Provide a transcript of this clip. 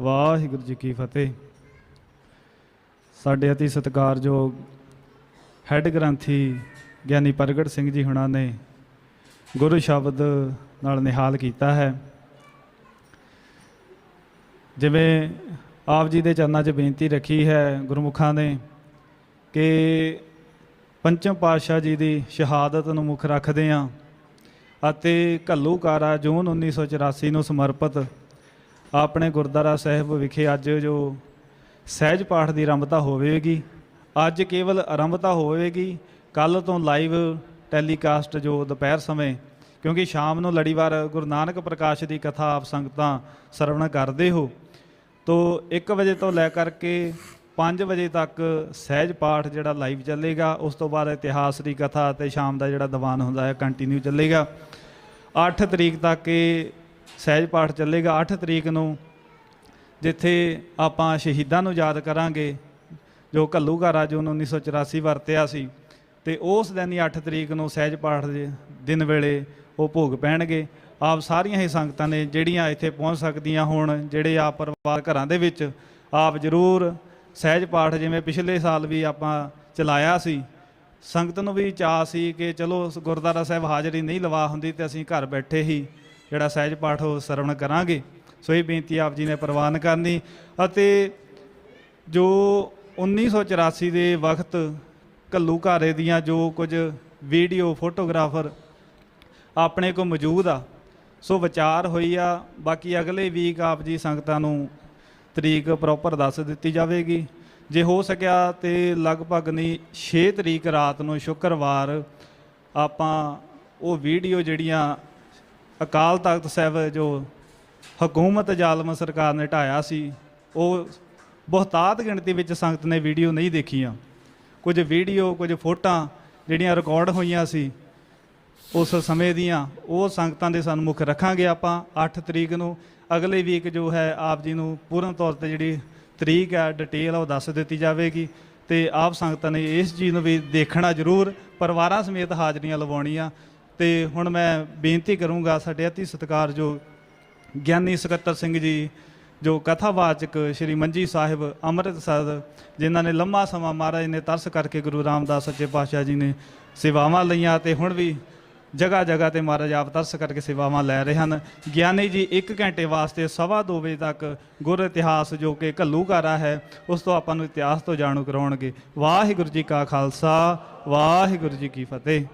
ਵਾਹਿਗੁਰੂ ਜੀ ਕੀ ਫਤਿਹ। ਸਾਡੇ ਅਤੀ ਸਤਿਕਾਰਯੋਗ ਹੈੱਡ ਗ੍ਰੰਥੀ ਗਿਆਨੀ ਪ੍ਰਗਟ ਸਿੰਘ ਜੀ ਹੁਣਾਂ ਨੇ ਗੁਰੂ ਸ਼ਬਦ ਨਾਲ ਨਿਹਾਲ ਕੀਤਾ ਹੈ। ਜਿਵੇਂ ਆਪ ਜੀ ਦੇ ਚਰਨਾਂ 'ਚ ਬੇਨਤੀ ਰੱਖੀ ਹੈ ਗੁਰਮੁਖਾਂ ਨੇ ਕਿ ਪੰਚਮ ਪਾਤਸ਼ਾਹ ਜੀ ਦੀ ਸ਼ਹਾਦਤ ਨੂੰ ਮੁੱਖ ਰੱਖਦੇ ਹਾਂ ਅਤੇ ਘੱਲੂਕਾਰਾ ਜੂਨ 1984 ਨੂੰ ਸਮਰਪਿਤ ਆਪਣੇ ਗੁਰਦੁਆਰਾ ਸਾਹਿਬ ਵਿਖੇ ਅੱਜ ਜੋ ਸਹਿਜ ਪਾਠ ਦੀ ਆਰੰਭਤਾ ਹੋਵੇਗੀ, ਅੱਜ ਕੇਵਲ ਆਰੰਭਤਾ ਹੋਵੇਗੀ ਕੱਲ ਤੋਂ ਲਾਈਵ ਟੈਲੀਕਾਸਟ ਜੋ ਦੁਪਹਿਰ ਸਮੇਂ, ਕਿਉਂਕਿ ਸ਼ਾਮ ਨੂੰ ਲੜੀਵਾਰ ਗੁਰੂ ਨਾਨਕ ਪ੍ਰਕਾਸ਼ ਦੀ ਕਥਾ ਆਪ ਸੰਗਤਾਂ ਸਰਵਣ ਕਰਦੇ ਹੋ, ਤੋ 1 ਵਜੇ ਤੋਂ ਲੈ ਕਰਕੇ 5 ਵਜੇ ਤੱਕ ਸਹਿਜ ਪਾਠ ਜਿਹੜਾ ਲਾਈਵ ਚੱਲੇਗਾ, ਉਸ ਤੋਂ ਬਾਅਦ ਇਤਿਹਾਸ ਦੀ ਕਥਾ ਤੇ ਸ਼ਾਮ ਦਾ ਜਿਹੜਾ ਦੀਵਾਨ ਹੁੰਦਾ ਹੈ ਕੰਟੀਨਿਊ ਚੱਲੇਗਾ। 8 ਤਰੀਕ ਤੱਕ ਇਹ ਸਹਿਜ ਪਾਠ ਚੱਲੇਗਾ 8 ਤਰੀਕ ਨੂੰ, ਜਿੱਥੇ ਆਪਾਂ ਸ਼ਹੀਦਾਂ ਨੂੰ ਯਾਦ ਕਰਾਂਗੇ, ਜੋ ਘੱਲੂਘਾਰਾ ਜੋ 1984 ਵਰਤਿਆ ਸੀ, ਤੇ ਉਸ ਦਿਨ ਹੀ 8 ਤਰੀਕ ਨੂੰ ਸਹਿਜ ਪਾਠ ਦੇ ਦਿਨ ਵੇਲੇ ਉਹ ਭੋਗ ਪੈਣਗੇ। ਆਪ ਸਾਰੀਆਂ ਹੀ ਸੰਗਤਾਂ ਨੇ ਜਿਹੜੀਆਂ ਇੱਥੇ ਪਹੁੰਚ ਸਕਦੀਆਂ ਹੋਣ, ਜਿਹੜੇ ਆਪ ਪਰਿਵਾਰ ਘਰਾਂ ਦੇ ਵਿੱਚ, ਆਪ ਜ਼ਰੂਰ ਸਹਿਜ ਪਾਠ ਜਿਵੇਂ ਪਿਛਲੇ ਸਾਲ ਵੀ ਆਪਾਂ ਚਲਾਇਆ ਸੀ। ਸੰਗਤ ਨੂੰ ਵੀ ਚਾਅ ਸੀ ਕਿ ਚਲੋ ਉਸ ਗੁਰਦੁਆਰਾ ਸਾਹਿਬ ਹਾਜ਼ਰੀ ਨਹੀਂ ਲਵਾ ਹੁੰਦੀ ਤੇ ਅਸੀਂ ਘਰ ਬੈਠੇ ਹੀ ਜਿਹੜਾ ਸਹਿਜ ਪਾਠ ਉਹ ਸਰਵਣ ਕਰਾਂਗੇ। ਸੋ ਇਹ ਬੇਨਤੀ ਆਪ ਜੀ ਨੇ ਪ੍ਰਵਾਨ ਕਰਨੀ ਅਤੇ ਜੋ 1984 ਦੇ ਵਕਤ ਕੱਲੂ ਘਾਰੇ ਦੀਆਂ ਜੋ ਕੁਝ ਵੀਡੀਓ ਫੋਟੋਗ੍ਰਾਫਰ ਆਪਣੇ ਕੋ ਮੌਜੂਦ ਆ, ਸੋ ਵਿਚਾਰ ਹੋਈ ਆ। ਬਾਕੀ ਅਗਲੇ ਵੀਕ ਆਪ ਜੀ ਸੰਗਤਾਂ ਨੂੰ ਤਰੀਕ ਪ੍ਰੋਪਰ ਦੱਸ ਦਿੱਤੀ ਜਾਵੇਗੀ। ਜੇ ਹੋ ਸਕਿਆ ਤੇ ਲਗਭਗ ਨਹੀਂ 6 ਤਰੀਕ ਰਾਤ ਨੂੰ ਸ਼ੁੱਕਰਵਾਰ ਆਪਾਂ ਉਹ ਵੀਡੀਓ ਜਿਹੜੀਆਂ ਅਕਾਲ ਤਖਤ ਸਾਹਿਬ ਜੋ ਹਕੂਮਤ ਜ਼ਾਲਮ ਸਰਕਾਰ ਨੇ ਢਾਇਆ ਸੀ, ਉਹ ਬਹੁਤਾਤ ਗਿਣਤੀ ਵਿੱਚ ਸੰਗਤ ਨੇ ਵੀਡੀਓ ਨਹੀਂ ਦੇਖੀਆਂ। ਕੁਝ ਵੀਡੀਓ, ਕੁਝ ਫੋਟਾਂ ਜਿਹੜੀਆਂ ਰਿਕਾਰਡ ਹੋਈਆਂ ਸੀ, ਉਸ ਸਮੇਂ ਦੀਆਂ, ਉਹ ਸੰਗਤਾਂ ਦੇ ਸਨਮੁਖ ਰੱਖਾਂਗੇ ਆਪਾਂ 8 ਤਰੀਕ ਨੂੰ। ਅਗਲੇ ਵੀਕ ਜੋ ਹੈ, ਆਪ ਜੀ ਨੂੰ ਪੂਰਨ ਤੌਰ ਤੇ ਜਿਹੜੀ ਤਰੀਕ ਹੈ ਡਿਟੇਲ ਉਹ ਦੱਸ ਦਿੱਤੀ ਜਾਵੇਗੀ ਤੇ ਆਪ ਸੰਗਤਾਂ ਨੇ ਇਸ ਚੀਜ਼ ਨੂੰ ਵੀ ਦੇਖਣਾ ਜ਼ਰੂਰ। ਪਰਿਵਾਰਾਂ ਸਮੇਤ ਹਾਜ਼ਰੀਆਂ ਲਵਾਉਣੀਆਂ। ਤੇ ਹੁਣ ਮੈਂ ਬੇਨਤੀ ਕਰੂੰਗਾ ਸਾਡੇ ਅਤੀ ਸਤਿਕਾਰਯੋਗ ਗਿਆਨੀ ਸਕੱਤਰ ਸਿੰਘ ਜੀ, ਜੋ ਕਥਾਵਾਚਕ ਸ਼੍ਰੀ ਮੰਜੀ ਸਾਹਿਬ ਅੰਮ੍ਰਿਤਸਰ, ਜਿਨ੍ਹਾਂ ਨੇ ਲੰਮਾ ਸਮਾਂ ਮਹਾਰਾਜ ਨੇ ਤਰਸ ਕਰਕੇ ਗੁਰੂ ਰਾਮਦਾਸ ਸੱਚੇ ਪਾਤਸ਼ਾਹ ਜੀ ਨੇ ਸੇਵਾਵਾਂ ਲਈਆਂ ਤੇ ਹੁਣ ਵੀ ਜਗ੍ਹਾ ਜਗ੍ਹਾ ਤੇ ਮਹਾਰਾਜ ਆਪ ਤਰਸ ਕਰਕੇ ਸੇਵਾਵਾਂ ਲੈ ਰਹੇ ਹਨ। ਗਿਆਨੀ ਜੀ 1 ਘੰਟੇ ਵਾਸਤੇ ਸਵਾ ਦੋ ਵਜੇ ਤੱਕ ਗੁਰ ਇਤਿਹਾਸ ਜੋ ਕਿ ਘੱਲੂਕਾਰਾ ਹੈ, ਉਸ ਤੋਂ ਆਪਾਂ ਨੂੰ ਇਤਿਹਾਸ ਤੋਂ ਜਾਣੂ ਕਰਾਉਣਗੇ। ਵਾਹਿਗੁਰੂ ਜੀ ਕਾ ਖਾਲਸਾ, ਵਾਹਿਗੁਰੂ ਜੀ ਕੀ ਫਤਿਹ।